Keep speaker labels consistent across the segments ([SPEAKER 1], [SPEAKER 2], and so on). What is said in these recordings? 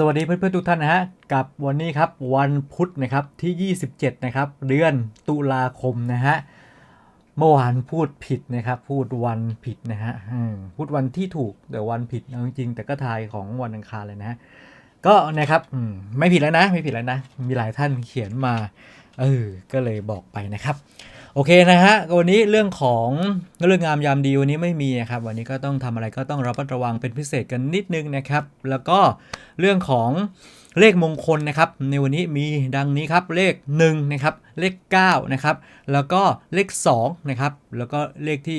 [SPEAKER 1] สวัสดีเพื่อนๆทุกท่านนะฮะกับวันนี้ครับวันพุธนะครับที่ 27 นะครับเดือนตุลาคมนะฮะเมื่อวานพูดผิดนะครับ พูดวันผิดนะฮะพูดวันที่ถูกแต่วันผิดเอาจริงๆแต่ก็ทายของวันอังคารเลยนะฮะก็นะครับไม่ผิดแล้วนะไม่ผิดแล้วนะ มีหลายท่านเขียนมาเออก็เลยบอกไปนะครับ โอเคนะฮะวันนี้เรื่องของเรื่องงามยามดีวันนี้ไม่มีนะครับ วันนี้ก็ต้องทำอะไรก็ต้องระมัดระวังเป็นพิเศษกันนิดนึงนะครับ แล้วก็เรื่องของเลขมงคลนะครับ ในวันนี้มีดังนี้ครับ เลข1นะครับ เลข9นะครับ แล้วก็เลข2นะครับ แล้วก็เลขที่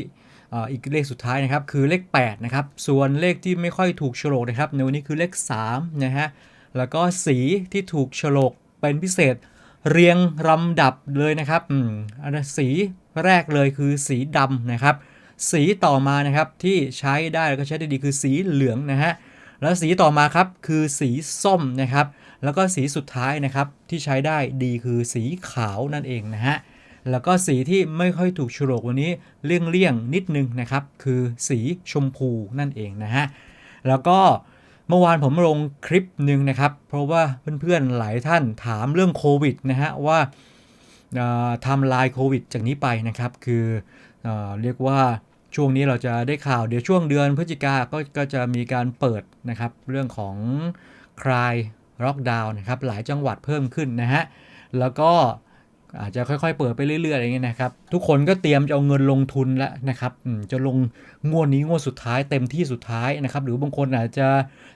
[SPEAKER 1] อีกเลขสุดท้ายนะครับ คือเลข8นะครับ ส่วนเลขที่ไม่ค่อยถูกโฉลกนะครับ ในวันนี้คือเลข3นะฮะ แล้วก็สีที่ถูกโฉลกเป็นพิเศษ เรียงลำดับเลยนะครับอืมสีแรกเลยคือสีดำนะครับ สีต่อมานะครับที่ใช้ได้แล้วก็ใช้ได้ดีคือสีเหลืองนะฮะแล้วสีต่อมาครับคือสีส้มนะครับ แล้วก็สีสุดท้ายนะครับที่ใช้ได้ดีคือสีขาวนั่นเองนะฮะแล้วก็สีที่ไม่ค่อยถูกฉลกวันนี้เลี่ยงๆนิดนึงนะครับ คือสีชมพูนั่นเองนะฮะแล้วก็ เมื่อวานผมลงคลิปหนึ่งนะครับ เพราะว่าเพื่อนๆหลายท่านถามเรื่องโควิดนะฮะว่าทม์ไลน์โควิดจากนี้ไปนะครับ คือเอเรียกว่าช่วงนี้เราจะได้ข่าวเดี๋ยวช่วงเดือนพฤศจิกาก็ก็จะมีการเปิดนะครับ เรื่องของคลายล็อกดาวน์นะครับหลายจังหวัดเพิ่มขึ้นนะฮะแล้วก็ อาจจะค่อยๆ เปิดไปเรื่อยๆอะไรเงี้ยนะครับ ทุกคนก็เตรียมจะเอาเงินลงทุนแล้วนะครับจะลงงวดนี้งวดสุดท้ายเต็มที่สุดท้ายนะครับ หรือบางคนอาจจะ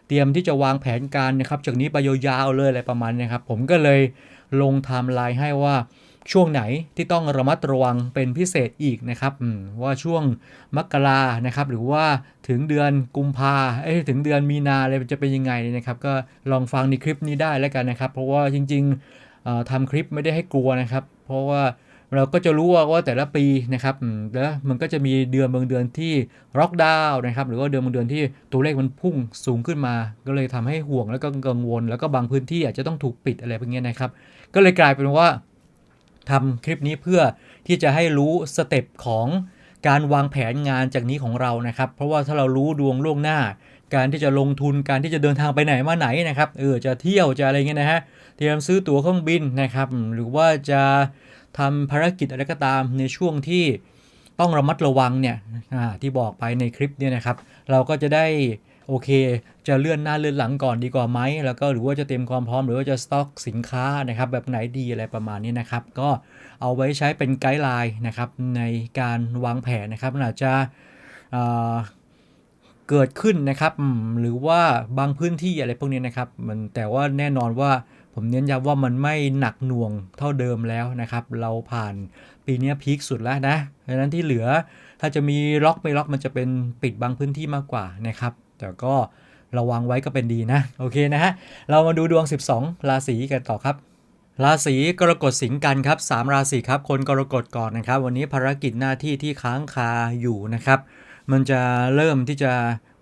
[SPEAKER 1] เตรียมที่จะวางแผนการนะครับ จากนี้ไปยาวๆเลยอะไรประมาณนี้ครับ ผมก็เลยลงไทม์ไลน์ให้ว่าช่วงไหนที่ต้องระมัดระวังเป็นพิเศษอีกนะครับว่าช่วงมกรานะครับ หรือว่าถึงเดือนกุมภาเอ้ยถึงเดือนมีนาอะไรจะเป็นยังไงนะครับ ก็ลองฟังในคลิปนี้ได้แล้วกันนะครับ เพราะว่าจริง ๆ ทำคลิปไม่ได้ให้กลัวนะครับ เพราะว่าเราก็จะรู้ว่าว่าแต่ละปีนะครับแล้วมันก็จะมีเดือนบางเดือนที่ล็อกดาวน์นะครับ หรือว่าเดือนบางเดือนที่ตัวเลขมันพุ่งสูงขึ้นมา ก็เลยทำให้ห่วงแล้วก็กังวล แล้วก็บางพื้นที่อาจจะต้องถูกปิดอะไรแบบนี้นะครับ ก็เลยกลายเป็นว่าทำคลิปนี้เพื่อที่จะให้รู้สเต็ปของการวางแผนงานจากนี้ของเรานะครับ เพราะว่าถ้าเรารู้ดวงล่วงหน้า การที่จะลงทุนการที่จะเดินทางไปไหนมาไหนนะครับเออจะเที่ยวจะอะไรเงี้ยนะฮะ เตรียมซื้อตั๋วเครื่องบินนะครับ หรือว่าจะทำภารกิจอะไรก็ตามในช่วงที่ต้องระมัดระวังเนี่ยที่บอกไปในคลิปเนี่ยนะครับ เราก็จะได้โอเค จะเลื่อนหน้าเลื่อนหลังก่อนดีกว่าไหม แล้วก็หรือว่าจะเตรียมความพร้อมหรือว่าจะสต็อกสินค้านะครับ แบบไหนดีอะไรประมาณนี้นะครับ ก็เอาไว้ใช้เป็นไกด์ไลน์นะครับ ในการวางแผนนะครับมันอาจจะเกิดขึ้นนะครับ หรือว่าบางพื้นที่อะไรพวกนี้นะครับ มันแต่ว่าแน่นอนว่า ผมเน้นย้ำว่ามันไม่หนักหน่วงเท่าเดิมแล้วนะครับ เราผ่านปีนี้พีคสุดแล้วนะดังนั้นที่เหลือถ้าจะมีล็อกไม่ล็อกมันจะเป็นปิดบางพื้นที่มากกว่านะครับ แต่ก็ระวังไว้ก็เป็นดีนะ โอเคนะฮะ เรามาดูดวง 12 ราศีกันต่อครับ ราศีกรกฎสิงกันครับสามราศีครับ คนกรกฎก่อนนะครับ วันนี้ภารกิจหน้าที่ที่ค้างคาอยู่นะครับ มันจะเริ่มที่จะ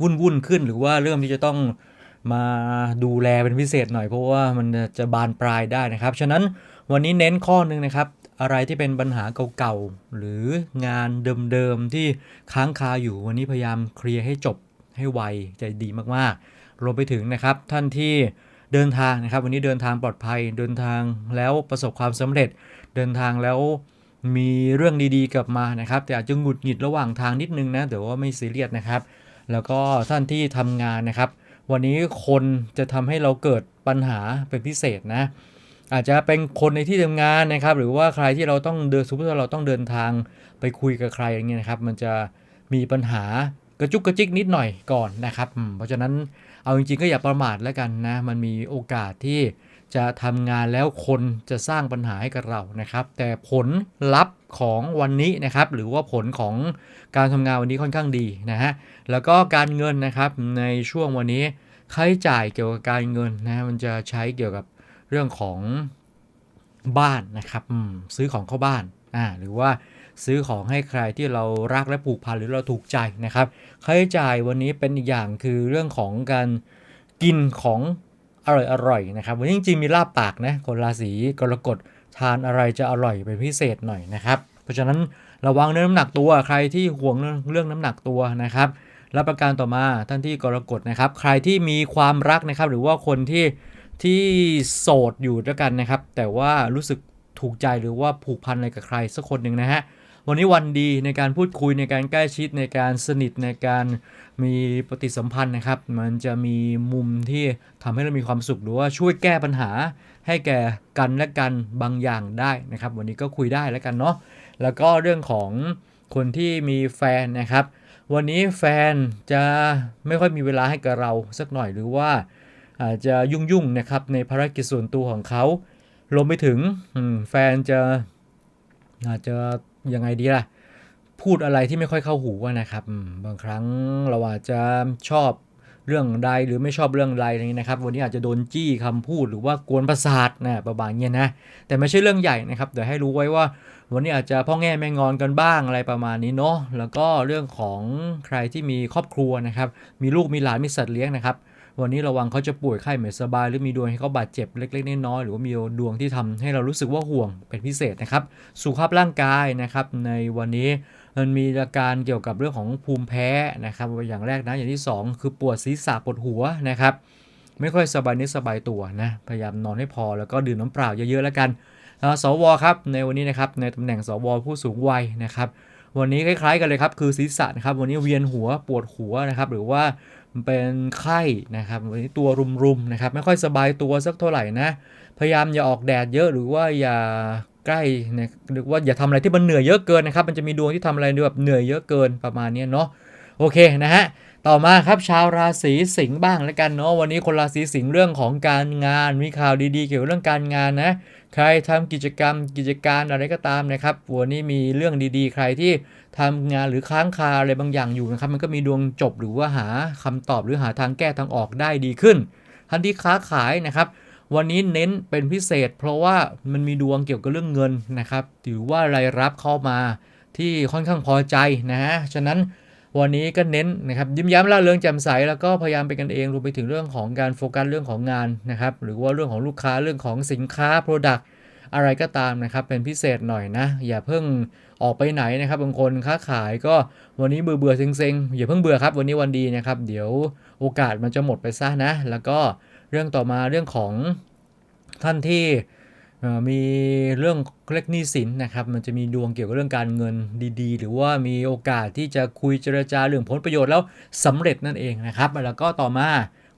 [SPEAKER 1] วุ่นวุ่นขึ้นหรือว่าเริ่มที่จะต้อง มาดูแลเป็นพิเศษหน่อยเพราะว่ามันจะบานปลายได้นะครับ ฉะนั้นวันนี้เน้นข้อหนึ่งนะครับ อะไรที่เป็นปัญหาเก่าๆ หรืองานเดิมๆ ที่ค้างคาอยู่วันนี้พยายามเคลียร์ให้จบให้ไวใจดีมากๆ รวมไปถึงนะครับท่านที่เดินทางนะครับ วันนี้เดินทางปลอดภัยเดินทางแล้วประสบความสำเร็จ เดินทางแล้วมีเรื่องดีๆกลับมานะครับ แต่อาจจะหงุดหงิดระหว่างทางนิดนึงนะแต่ว่าไม่ซีเรียสนะครับ แล้วก็ท่านที่ทำงานนะครับ วันนี้คนจะทำให้เราเกิดปัญหาเป็นพิเศษนะ อาจจะเป็นคนในที่ทำงานนะครับ หรือว่าใครที่เราต้องเดินสมมติว่าเราต้องเดินทางไปคุยกับใครอย่างเงี้ยนะครับ มันจะมีปัญหากระจุกกระจิกนิดหน่อยก่อนนะครับ เพราะฉะนั้นเอาจริงๆก็อย่าประมาทแล้วกันนะ มันมีโอกาสที่ จะทำงานแล้วคนจะสร้างปัญหาให้กับเรานะครับ แต่ผลลัพธ์ของวันนี้นะครับ หรือว่าผลของการทำงานวันนี้ค่อนข้างดีนะฮะแล้วก็การเงินนะครับในช่วงวันนี้ค่าใช้จ่ายเกี่ยวกับการเงินนะมันจะใช้เกี่ยวกับเรื่องของบ้านนะครับซื้อของเข้าบ้านอ่าหรือว่าซื้อของให้ใครที่เรารักและผูกพันหรือเราถูกใจนะครับค่าใช้จ่ายวันนี้เป็นอีกอย่างคือเรื่องของการกินของ อร่อยๆนะครับ วันนี้จริงๆมีลาบปากนะคนราศีกรกฎทานอะไรจะอร่อยเป็นพิเศษหน่อยนะครับ เพราะฉะนั้นระวังเรื่องน้ำหนักตัวใครที่ห่วงเรื่องเรื่องน้ำหนักตัวนะครับและประการต่อมาท่านที่กรกฎนะครับ ใครที่มีความรักนะครับ หรือว่าคนที่ที่โสดอยู่ด้วยกันนะครับ แต่ว่ารู้สึกถูกใจหรือว่าผูกพันอะไรกับใครสักคนหนึ่งนะฮะ วันนี้วันดีในการพูดคุยในการใกล้ชิดในการสนิทในการมีปฏิสัมพันธ์นะครับ มันจะมีมุมที่ทำให้เรามีความสุขหรือว่าช่วยแก้ปัญหา ให้แก่กันและกันบางอย่างได้นะครับ วันนี้ก็คุยได้แล้วกันเนาะแล้วก็เรื่องของคนที่มีแฟนนะครับ วันนี้แฟนจะไม่ค่อยมีเวลาให้กับเราสักหน่อยหรือว่าอาจจะยุ่งๆนะครับในภารกิจส่วนตัวของเขารวมไปถึงแฟนจะอาจจะ ยังไงดีล่ะ พูดอะไรที่ไม่ค่อยเข้าหูนะครับบางครั้งเราอาจจะชอบเรื่องใดหรือไม่ชอบเรื่องใดอะไรนี้นะครับ วันนี้อาจจะโดนจี้คำพูดหรือว่ากวนประสาทนะประมาณเนี้ยนะ แต่ไม่ใช่เรื่องใหญ่นะครับเดี๋ยวให้รู้ไว้ว่า วันนี้อาจจะพ่อแง่แม่งอนกันบ้างอะไรประมาณนี้เนาะแล้วก็เรื่องของใครที่มีครอบครัวนะครับ มีลูกมีหลานมีสัตว์เลี้ยงนะครับ วันนี้ระวังเขาจะป่วยไข้ไม่สบาย หรือมีดวงให้เขาบาดเจ็บเล็กๆน้อยๆหรือว่ามีดวงที่ทำให้เรารู้สึกว่าห่วงเป็นพิเศษนะครับสุขภาพร่างกายนะครับ ในวันนี้มันมีอาการเกี่ยวกับเรื่องของภูมิแพ้นะครับ อย่างแรกนะอย่างที่สองคือปวดศีรษะปวดหัวนะครับไม่ค่อยสบายนิดสบายตัวนะพยายามนอนให้พอแล้วก็ดื่มน้ำเปล่าเยอะๆแล้วกันสวครับในวันนี้นะครับในตำแหน่งสวผู้สูงวัยนะครับวันนี้คล้ายๆกันเลยครับคือศีรษะนะครับวันนี้เวียนหัวปวดหัวนะครับหรือว่า เป็นไข้นะครับวันนี้ตัวรุมๆนะครับไม่ค่อยสบายตัวสักเท่าไหร่นะ พยายามอย่าออกแดดเยอะหรือว่าอย่าใกล้นะหรือว่าอย่าทำอะไรที่มันเหนื่อยเยอะเกินนะครับ มันจะมีดวงที่ทำอะไรแบบเหนื่อยเยอะเกินประมาณนี้เนาะโอเคนะฮะต่อมาครับชาวราศีสิงห์บ้างแล้วกันเนาะวันนี้คนราศีสิงห์เรื่องของการงานมีข่าวดีๆ เกี่ยวกับเรื่องการงานนะ ใครทำกิจกรรมกิจการอะไรก็ตามนะครับวันนี้มีเรื่องดีๆ ใครที่ทำงานหรือค้างคาอะไรบางอย่างอยู่นะครับ มันก็มีดวงจบหรือว่าหาคำตอบหรือหาทางแก้ทางออกได้ดีขึ้นท่านที่ค้าขายนะครับ วันนี้เน้นเป็นพิเศษ เพราะว่ามันมีดวงเกี่ยวกับเรื่องเงินนะครับถือว่ารายรับเข้ามาที่ค่อนข้างพอใจนะฮะฉะนั้น วันนี้ก็เน้นนะครับยิ้มย้มร่าเริงแจ่มใสแล้วก็พยายามเป็นกันเองรวมไปถึงเรื่องของการโฟกัสเรื่องของงานนะครับหรือว่าเรื่องของลูกค้าเรื่องของสินค้า Product อะไรก็ตามนะครับเป็นพิเศษหน่อยนะ อย่าเพิ่งออกไปไหนนะครับบางคนค้าขายก็วันนี้เบื่อเบื่อเซ็งๆอย่าเพิ่งเบื่อครับวันนี้วันดีนะครับ เดี๋ยวโอกาสมันจะหมดไปซะนะ แล้วก็เรื่องต่อมาเรื่องของท่านที่ มีเรื่องเล็กหนี้สินนะครับ มันจะมีดวงเกี่ยวกับเรื่องการเงินดีๆ หรือว่ามีโอกาสที่จะคุยเจรจาเรื่องผลประโยชน์แล้วสำเร็จนั่นเองนะครับ แล้วก็ต่อมา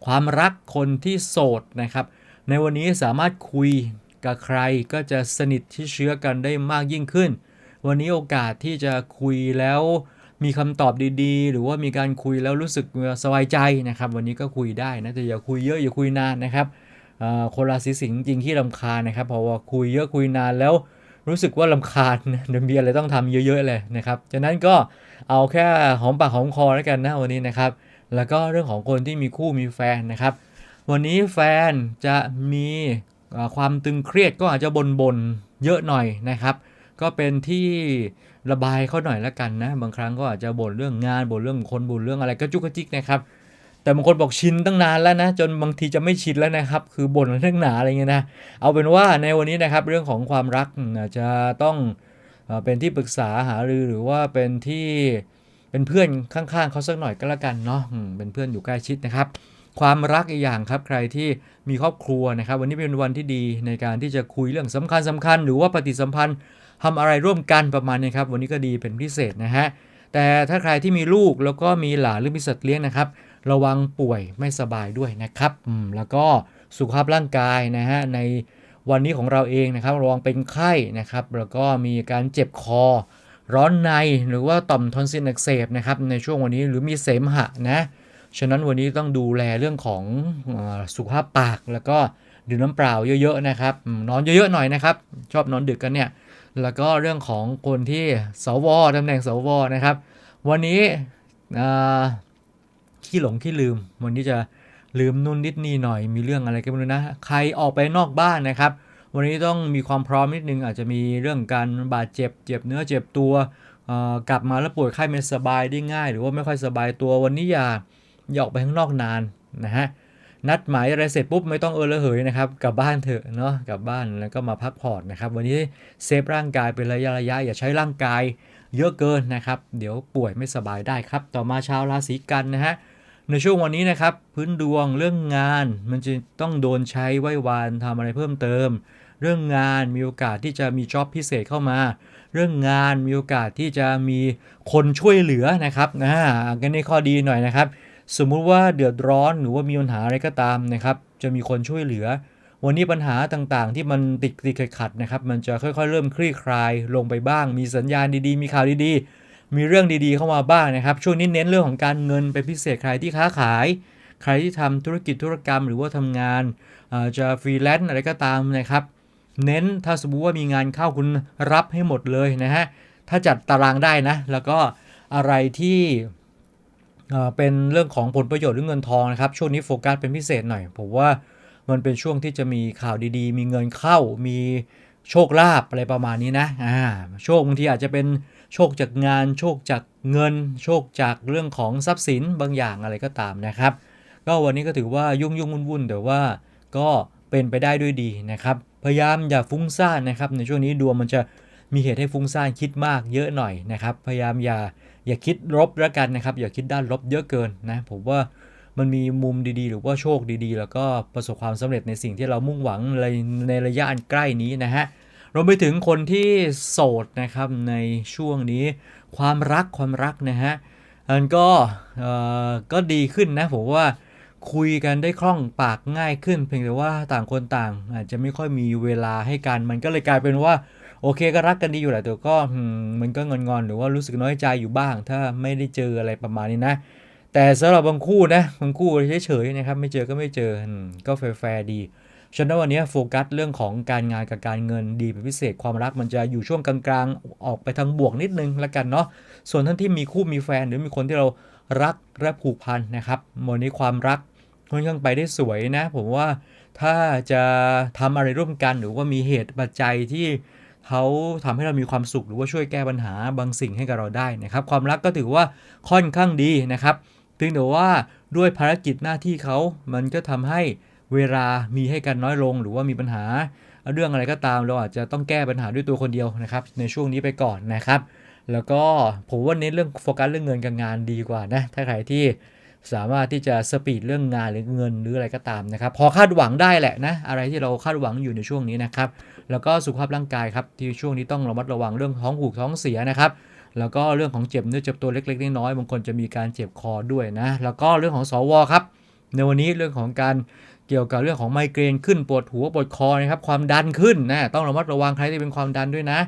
[SPEAKER 1] ความรักคนที่โสดนะครับ ในวันนี้สามารถคุยกับใครก็จะสนิทที่เชื้อกันได้มากยิ่งขึ้น วันนี้โอกาสที่จะคุยแล้วมีคำตอบดีๆ หรือว่ามีการคุยแล้วรู้สึกสบายใจนะครับ วันนี้ก็คุยได้นะแต่อย่าคุยเยอะอย่าคุยนานนะครับ คนราศีสิงห์จริงที่ลำคาญนะครับเพราะว่าคุยเยอะคุยนานแล้วรู้สึกว่าลำคาญนเดี๋ยวมีอะไรต้องทำเยอะ ๆ เลยนะครับฉะนั้นก็เอาแค่หอมปากหอมคอแล้วกันนะวันนี้นะครับ แล้วก็เรื่องของคนที่มีคู่มีแฟนนะครับ วันนี้แฟนจะมีความตึงเครียดก็อาจจะบ่นๆเยอะหน่อยนะครับ ก็เป็นที่ระบายเขาหน่อยแล้วกันนะ บางครั้งก็อาจจะบ่นเรื่องงานบ่นเรื่องคนบ่นเรื่องอะไรก็จุกจิกนะครับ แต่บางคนบอกชินตั้งนานแล้วนะ จนบางทีจะไม่ชินแล้วนะครับ คือบ่นเรื่องหนาอะไรเงี้ยนะ เอาเป็นว่าในวันนี้นะครับเรื่องของความรักอาจจะต้องเป็นที่ปรึกษาหารือหรือว่าเป็นที่เป็นเพื่อนข้างๆเขาสักหน่อยก็แล้วกันเนาะเป็นเพื่อนอยู่ใกล้ชิดนะครับ ความรักอีกอย่างครับใครที่มีครอบครัวนะครับ วันนี้เป็นวันที่ดีในการที่จะคุยเรื่องสำคัญสำคัญ หรือว่าปฏิสัมพันธ์ทำอะไรร่วมกันประมาณนี้ครับ วันนี้ก็ดีเป็นพิเศษนะฮะแต่ถ้าใครที่มีลูกแล้วก็มีหลานหรือมีสัตว์เลี้ยงนะครับ ระวังป่วยไม่สบายด้วยนะครับอืมแล้วก็สุขภาพร่างกายนะฮะในวันนี้ของเราเองนะครับระวังเป็นไข้นะครับ แล้วก็มีการเจ็บคอ ร้อนในหรือว่าต่อมทอนซิลอักเสบนะครับในช่วงวันนี้หรือมีเสมหะนะฉะนั้นวันนี้ต้องดูแลเรื่องของสุขภาพปากแล้วก็ดื่มน้ำเปล่าเยอะๆนะครับนอนเยอะๆหน่อยนะครับชอบนอนดึกกันเนี่ยแล้วก็เรื่องของคนที่สวตำแหน่งสวนะครับ วันนี้อ่า ขี้หลงขี้ลืม วันนี้จะลืมนู่นนิดนี่หน่อยมีเรื่องอะไรก็ไม่รู้นะ ใครออกไปนอกบ้านนะครับ วันนี้ต้องมีความพร้อมนิดนึง อาจจะมีเรื่องการบาดเจ็บ เจ็บเนื้อเจ็บตัวกลับมาแล้วป่วยไข้ไม่สบายได้ง่าย หรือว่าไม่ค่อยสบายตัววันนี้อย่าอย่าออกไปข้างนอกนานนะฮะนัดหมายอะไรเสร็จปุ๊บไม่ต้องเออระเหยนะครับกลับบ้านเถอะเนาะกลับบ้านแล้วก็มาพักผ่อนนะครับ วันนี้เซฟร่างกายเป็นระยะระยะ อย่าใช้ร่างกายเยอะเกินนะครับ เดี๋ยวป่วยไม่สบายได้ครับ ต่อมาชาวราศีกันนะฮะ ในช่วงวันนี้นะครับ พื้นดวงเรื่องงานมันจะต้องโดนใช้ไหว้วานทำอะไรเพิ่มเติม เรื่องงานมีโอกาสที่จะมีจ็อบพิเศษเข้ามา เรื่องงานมีโอกาสที่จะมีคนช่วยเหลือนะครับนะกันในข้อดีหน่อยนะครับ สมมุติว่าเดือดร้อนหรือว่ามีปัญหาอะไรก็ตามนะครับ จะมีคนช่วยเหลือ วันนี้ปัญหาต่างๆ ที่มันติดติดขัดนะครับ มันจะค่อยๆ เริ่มคลี่คลายลงไปบ้าง มีสัญญาณดีๆ มีข่าวดีๆ มีเรื่องดีๆเข้ามาบ้างนะครับ ช่วงนี้เน้นเรื่องของการเงินเป็นพิเศษใครที่ค้าขาย ใครที่ทำธุรกิจธุรกรรม หรือว่าทำงานาจะฟรีแลนซ์อะไรก็ตามนะครับ เน้นถ้าสมมติว่ามีงานเข้าคุณรับให้หมดเลยนะฮะถ้าจัดตารางได้นะ แล้วก็อะไรที่เเป็นเรื่องของผลประโยชน์หรือเงินทองนะครับ ช่วงนี้โฟกัสเป็นพิเศษหน่อยผมว่ามันเป็นช่วงที่จะมีข่าวดีๆ มีเงินเข้ามีโชคลาภอะไรประมาณนี้นะอ่าโชคบางทีอาจจะเป็น โชคจากงาน โชคจากเงิน โชคจากเรื่องของทรัพย์สินบางอย่างอะไรก็ตามนะครับ ก็วันนี้ก็ถือว่ายุ่งยุ่งวุ่นวุ่นแต่ว่าก็เป็นไปได้ด้วยดีนะครับ พยายามอย่าฟุ้งซ่านนะครับ ในช่วงนี้ดวงมันจะมีเหตุให้ฟุ้งซ่านคิดมากเยอะหน่อยนะครับ พยายามอย่าอย่าคิดลบแล้วกันนะครับ อย่าคิดด้านลบเยอะเกินนะผมว่ามันมีมุมดีๆ หรือว่าโชคดีๆ แล้วก็ประสบความสำเร็จในสิ่งที่เรามุ่งหวังในในระยะอันใกล้นี้นะฮะ รวมไปถึงคนที่โสดนะครับในช่วงนี้ความรักความรักนะฮะมันก็ก็ดีขึ้นนะผมว่าคุยกันได้คล่องปากง่ายขึ้น เพียงแต่ว่าต่างคนต่าง อาจจะไม่ค่อยมีเวลาให้กัน มันก็เลยกลายเป็นว่าโอเคก็รักกันดีอยู่แหละแต่ก็มันก็งอนๆหรือว่ารู้สึกน้อยใจอยู่บ้าง ถ้าไม่ได้เจออะไรประมาณนี้นะ แต่สำหรับบางคู่นะบางคู่เฉยๆนะครับ ไม่เจอก็ไม่เจอก็แฟร์ดี ฉะนั้นวันนี้โฟกัสเรื่องของการงานกับการเงินดีเป็นพิเศษความรักมันจะอยู่ช่วงกลางๆ ออกไปทางบวกนิดนึงละกันเนาะส่วนท่านที่มีคู่มีแฟนหรือมีคนที่เรารักและผูกพันนะครับวันนี้ความรักค่อนข้างไปได้สวยนะ ผมว่าถ้าจะทำอะไรร่วมกันหรือว่ามีเหตุปัจจัยที่เขาทำให้เรามีความสุขหรือว่าช่วยแก้ปัญหาบางสิ่งให้กับเราได้นะครับ ความรักก็ถือว่าค่อนข้างดีนะครับเพียงแต่ว่าด้วยภารกิจหน้าที่เขามันก็ทำให้ เวลามีให้กันน้อยลงหรือว่ามีปัญหา เรื่องอะไรก็ตามเราอาจจะต้องแก้ปัญหาด้วยตัวคนเดียวนะครับในช่วงนี้ไปก่อนนะครับ แล้วก็ผมว่าเน้นเรื่องโฟกัสเรื่องเงินกับงานดีกว่านะถ้าใครที่สามารถที่จะสปีดเรื่องงานหรือเงินหรืออะไรก็ตามนะครับ พอคาดหวังได้แหละนะ อะไรที่เราคาดหวังอยู่ในช่วงนี้นะครับ แล้วก็สุขภาพร่างกายครับ ที่ช่วงนี้ต้องระมัดระวังเรื่องท้องผูกท้องเสียนะครับ แล้วก็เรื่องของเจ็บเนื้อเจ็บตัวเล็กๆน้อยๆบางคนจะมีการเจ็บคอด้วยนะ แล้วก็เรื่องของสวครับ ในวันนี้เรื่องของการ เกี่ยวกับเรื่องของไมเกรนขึ้นปวดหัวปวดคอนะครับความดันขึ้นนะต้องระมัดระวังใครที่เป็นความดันด้วยนะ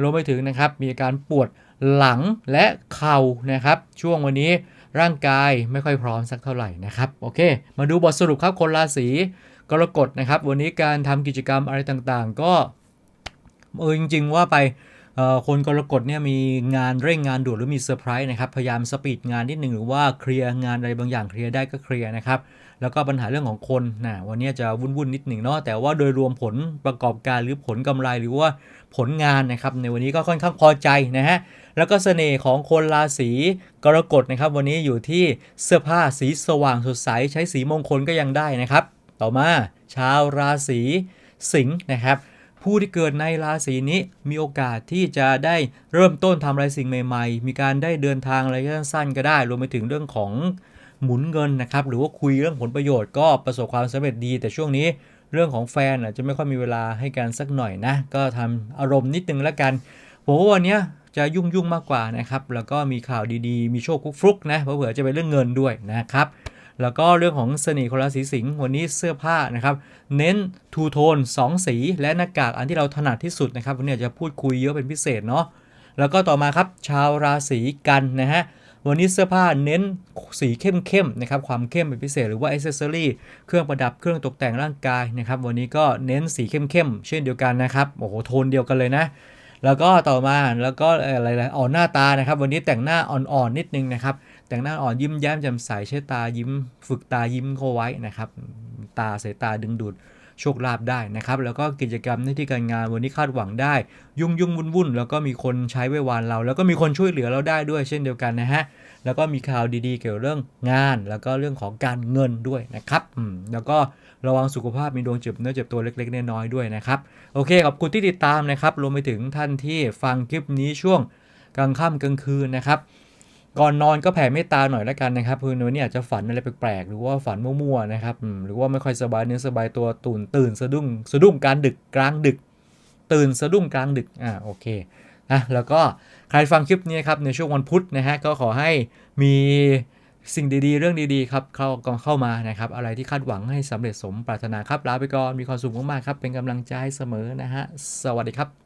[SPEAKER 1] รวมไปถึงนะครับมีอาการปวดหลังและเข่านะครับ ช่วงวันนี้ร่างกายไม่ค่อยพร้อมสักเท่าไหร่นะครับโอเค มาดูบทสรุปครับคนราศีกรกฎนะครับ วันนี้การทำกิจกรรมอะไรต่างๆ ก็เออจริง ๆ ว่าไปคนกรกฎเนี่ยมีงานเร่งงานด่วนหรือมีเซอร์ไพรส์นะครับ พยายามสปีดงานนิดหนึ่งหรือว่าเคลียร์งานอะไรบางอย่างเคลียร์ได้ก็เคลียร์นะครับ แล้วก็ปัญหาเรื่องของคนนะวันนี้จะวุ่นๆนิดหนึ่งเนาะแต่ว่าโดยรวมผลประกอบการหรือผลกำไรหรือว่าผลงานนะครับในวันนี้ก็ค่อนข้างพอใจนะฮะแล้วก็เสน่ห์ของคนราศีกรกฎนะครับ วันนี้อยู่ที่เสื้อผ้าสีสว่างสดใสใช้สีมงคลก็ยังได้นะครับ ต่อมาชาวราศีสิงห์นะครับผู้ที่เกิดในราศีนี้มีโอกาสที่จะได้เริ่มต้นทำอะไรสิ่งใหม่ ๆ มีการได้เดินทางอะไรสั้นๆก็ได้ รวมไปถึงเรื่องของ หมุนเงินนะครับ หรือว่าคุยเรื่องผลประโยชน์ก็ประสบความสำเร็จดี แต่ช่วงนี้เรื่องของแฟนอาจจะไม่ค่อยมีเวลาให้กันสักหน่อยนะ ก็ทำอารมณ์นิดนึงแล้วกันผมว่าวันนี้จะยุ่งยุ่งมากกว่านะครับ แล้วก็มีข่าวดีๆ มีโชคฟลุกนะเผื่อจะเป็นเรื่องเงินด้วยนะครับ แล้วก็เรื่องของเสน่ห์คนราศีสิงห์วันนี้เสื้อผ้านะครับ เน้นทูโทน2 สีและหน้ากากอันที่เราถนัดที่สุดนะครับวันนี้อาจจะพูดคุยเยอะเป็นพิเศษเนาะแล้วก็ต่อมาครับชาวราศีกันนะฮะ วันนี้เสื้อผ้าเน้นสีเข้มๆนะครับความเข้มเป็นพิเศษหรือว่าอ c เซอรี่เครื่องประดับเครื่องตกแต่งร่างกายนะครับวันนี้ก็เน้นสีเข้มๆเช่นเดียวกันนะครับโอ้โหโทนเดียวกันเลยนะแล้วก็ต่อมาแล้วก็อะไรๆอ่อนหน้าตานะครับ วันนี้แต่งหน้าอ่อนๆนิดนึงนะครับ แต่งหน้าอ่อนยิ้มแย้มแจ่มใสใช้ตายิ้ม ฝึกตายิ้มเข้าไว้นะครับ ตาสายตาดึงดูด โชคลาภได้นะครับ แล้วก็กิจกรรมหน้าที่การงานวันนี้คาดหวังได้ ยุ่งยุ่งวุ่นวุ่นแล้วก็มีคนใช้ไว้วานเรา แล้วก็มีคนช่วยเหลือเราได้ด้วยเช่นเดียวกันนะฮะแล้วก็มีข่าวดีๆ เกี่ยวเรื่องงาน แล้วก็เรื่องของการเงินด้วยนะครับอืมแล้วก็ระวังสุขภาพมีดวงเจ็บเนื้อเจ็บตัวเล็กๆน้อยๆด้วยนะครับโอเคขอบคุณที่ติดตามนะครับรวมไปถึงท่านที่ฟังคลิปนี้ช่วงกลางค่ำกลางคืนนะครับ ก่อนนอนก็แผ่เมตตาหน่อยล้วกันนะครับคืนนี้อาจจะฝันอะไรแปลกๆหรือว่าฝันมั่วๆนะครับหรือว่าไม่ค่อยสบายเนื้อสบายตัวตื่นตื่นสะดุ้งสะดุ้งกลารดึกกลางดึก ตื่นสะดุ้งกลางดึกอ่าโอเคนะแล้วก็ใครฟังคลิปนี้ครับในช่วงวันพุธนะฮะก็ขอให้มีสิ่งดีๆ เรื่องดีๆครับเข้าเข้ามานะครับ อะไรที่คาดหวังให้สำเร็จสมปรารถนาครับลาไปก่อนมีความสุขมากๆครับ เป็นกำลังใจเสมอนะฮะสวัสดีครับ